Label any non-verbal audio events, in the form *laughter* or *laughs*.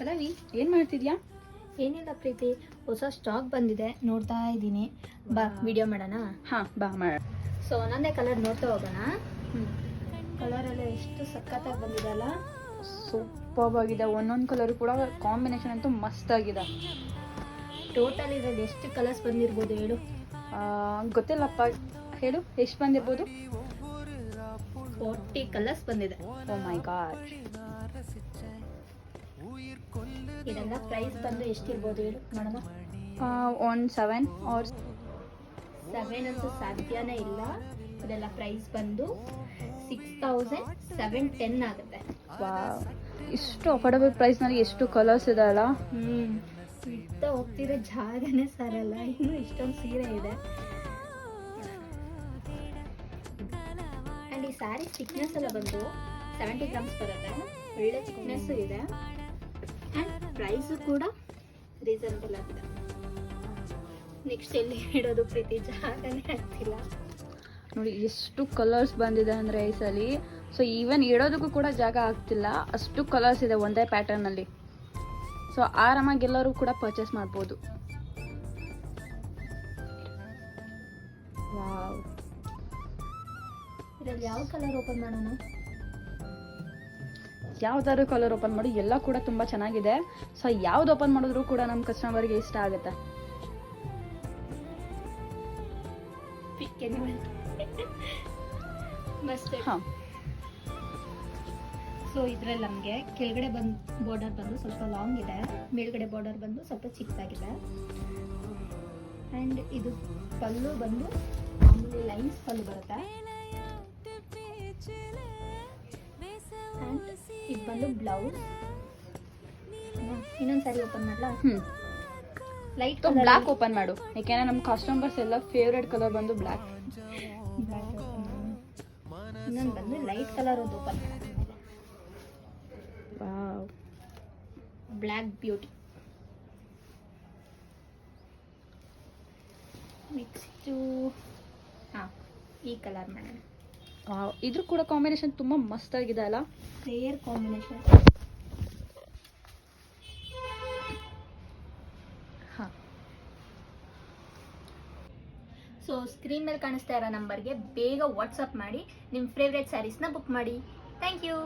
ಪಲ್ಲವಿ ಏನ್ ಮಾಡ್ತಿದ್ಯಾ? ಏನಿಲ್ಲ ಪ್ರೀತಿ ಹೊಸ ಸ್ಟಾಕ್ ಬಂದಿದೆ ನೋಡ್ತಾ ಇದ್ದೀನಿ. ಬಾ ವಿಡಿಯೋ ಮಾಡೋಣ? ಹಾ ಬಾ ಮಾಡ. ಸೊ ಒಂದೊಂದೇ ಕಲರ್ ನೋಡ್ತಾ ಹೋಗೋಣ. ಕಲರ್ ಎಲ್ಲ ಎಷ್ಟು ಸಖತ್ತಾಗಿ ಬಂದಿದೆ ಅಲ್ಲ? ಸೂಪರ್ ಆಗಿದೆ. ಒಂದೊಂದು ಕಲರ್ ಕೂಡ ಕಾಂಬಿನೇಷನ್ ಅಂತೂ ಮಸ್ತ್ ಆಗಿದೆ. ಟೋಟಲ್ ಇದ್ರಲ್ಲಿ ಎಷ್ಟು ಕಲರ್ಸ್ ಬಂದಿರ್ಬೋದು ಹೇಳು? ಗೊತ್ತಿಲ್ಲಪ್ಪ. ಹೇಳು ಎಷ್ಟು ಬಂದಿರ್ಬೋದು? ಫೋರ್ಟಿ ಕಲರ್ಸ್ ಬಂದಿದೆ. ಓ ಮೈ ಗಾಡ್ ಇದೆಲ್ಲ ಪ್ರೈಸ್ ಬಂದು ಎಷ್ಟಿರ್ಬೋದು ಹೇಳು ನೋಡೋಣ ಒನ್ ಸೆವೆನ್ ಆರ್ ಸೆವೆನ್ ಅಂತೂ ಸಾಧ್ಯನೇ ಇಲ್ಲ. ಇದೆಲ್ಲ ಪ್ರೈಸ್ ಬಂದು ಸಿಕ್ಸ್ ತೌಸಂಡ್ ಸೆವೆನ್ ಟೆನ್ ಆಗುತ್ತೆ. ಇಷ್ಟು ಅಫೋರ್ಡಬಲ್ ಪ್ರೈಸ್ ಪ್ರೈಸ್ನಲ್ಲಿ ಎಷ್ಟು ಕಲರ್ಸ್ ಇದೆ ಅಲ್ಲ ಹ್ಮ್. ಇತ್ತ ಹೋಗ್ತಿರೋ ಜಾಗನೇ ಸಾರಲ್ಲ. ಇನ್ನು ಇಷ್ಟೊಂದು ಸೀರೆ ಇದೆ. ಅಂಡ್ ಈ ಸ್ಯಾರಿ ಥಿಕ್ನೆಸ್ ಎಲ್ಲ ಬಂದು ಸೆವೆಂಟಿ ಗ್ರಾಮ್ಸ್ ಬರುತ್ತೆ. ಒಳ್ಳೆ ಥಿಕ್ನೆಸ್ ಇದೆ. ಪ್ರೈಸು ಕೂಡ ರೀಸನಬಲ್ ಆಗಿದೆ. ನೆಕ್ಸ್ಟ್ ಎಲ್ಲಿ ಇಡೋದು ಪ್ರೀತಿ ಜಾಗನೇ ಆಗ್ತಿಲ್ಲ. ನೋಡಿ ಎಷ್ಟು ಕಲರ್ಸ್ ಬಂದಿದೆ ಅಂದರೆ ಈ ಸಲ. ಸೊ ಈವನ್ ಇಡೋದಕ್ಕೂ ಕೂಡ ಜಾಗ ಆಗ್ತಿಲ್ಲ. ಅಷ್ಟು ಕಲರ್ಸ್ ಇದೆ ಒಂದೇ ಪ್ಯಾಟರ್ನಲ್ಲಿ ಸೊ ಆರಾಮಾಗಿ ಎಲ್ಲರೂ ಕೂಡ ಪರ್ಚೇಸ್ ಮಾಡ್ಬೋದು. ಇದ್ರಲ್ಲಿ ಯಾವ ಕಲರ್ ಓಪನ್ ಮಾಡೋಣ? ಯಾವ್ದಾದ್ರು ಕಲರ್ ಓಪನ್ ಮಾಡಿ ಎಲ್ಲ ಕೂಡ ತುಂಬ ಚೆನ್ನಾಗಿದೆ. ಸೊ ಯಾವ್ದು ಓಪನ್ ಮಾಡಿದ್ರು ಕೂಡ ನಮ್ಮ ಕಸ್ಟಮರ್ಗೆ ಇಷ್ಟ ಆಗುತ್ತೆ. *laughs* ಹಾಂ. ಸೊ ಇದ್ರಲ್ಲಿ ನಮಗೆ ಕೆಳಗಡೆ ಬಂದು ಬಾರ್ಡರ್ ಬಂದು ಸ್ವಲ್ಪ ಲಾಂಗ್ ಇದೆ. ಮೇಲ್ಗಡೆ ಬಾರ್ಡರ್ ಬಂದು ಸ್ವಲ್ಪ ಚಿಕ್ಕದಾಗಿದೆ. ಆ್ಯಂಡ್ ಇದು ಪಲ್ಲು ಬಂದು ಮಾಮೂಲಿ ಲೈನ್ಸ್ ಪಲ್ಲು ಬರುತ್ತೆ. ಆ್ಯಂಡ್ ಇದು ಬಂದು ಬ್ಲೌಸ್ ಇನ್ನೊಂದು ಸಾರಿ ಓಪನ್ ಮಾಡಲ? ಹ್ಞೂ ಲೈಟ್ ಬ್ಲ್ಯಾಕ್ ಓಪನ್ ಮಾಡು. ಯಾಕೆಂದ್ರೆ ನಮ್ಮ ಕಸ್ಟಮರ್ಸ್ ಎಲ್ಲ ಫೇವ್ರೆಟ್ ಕಲರ್ ಬಂದು ಬ್ಲ್ಯಾಕ್ ಇನ್ನೊಂದು ಬಂದು ಲೈಟ್ ಕಲರ್ ಒಂದು open wow black beauty next ಹಾಂ ಈ ಕಲರ್ ಮಾಡೋಣ. ಇದ್ರ ಕೂಡ ಕಾಂಬಿನೇಷನ್ ತುಂಬ ಮಸ್ತ್ ಆಗಿದೆ ಅಲ್ಲ? ರೇರ್ ಕಾಂಬಿನೇಷನ್ ಹಾಂ. ಸೊ ಸ್ಕ್ರೀನ್ ಮೇಲೆ ಕಾಣಿಸ್ತಾ ಇರೋ ನಂಬರ್ಗೆ ಬೇಗ ವಾಟ್ಸಪ್ ಮಾಡಿ ನಿಮ್ಮ ಫೇವ್ರೆಟ್ ಸ್ಯಾರೀಸ್ನ ಬುಕ್ ಮಾಡಿ. Thank you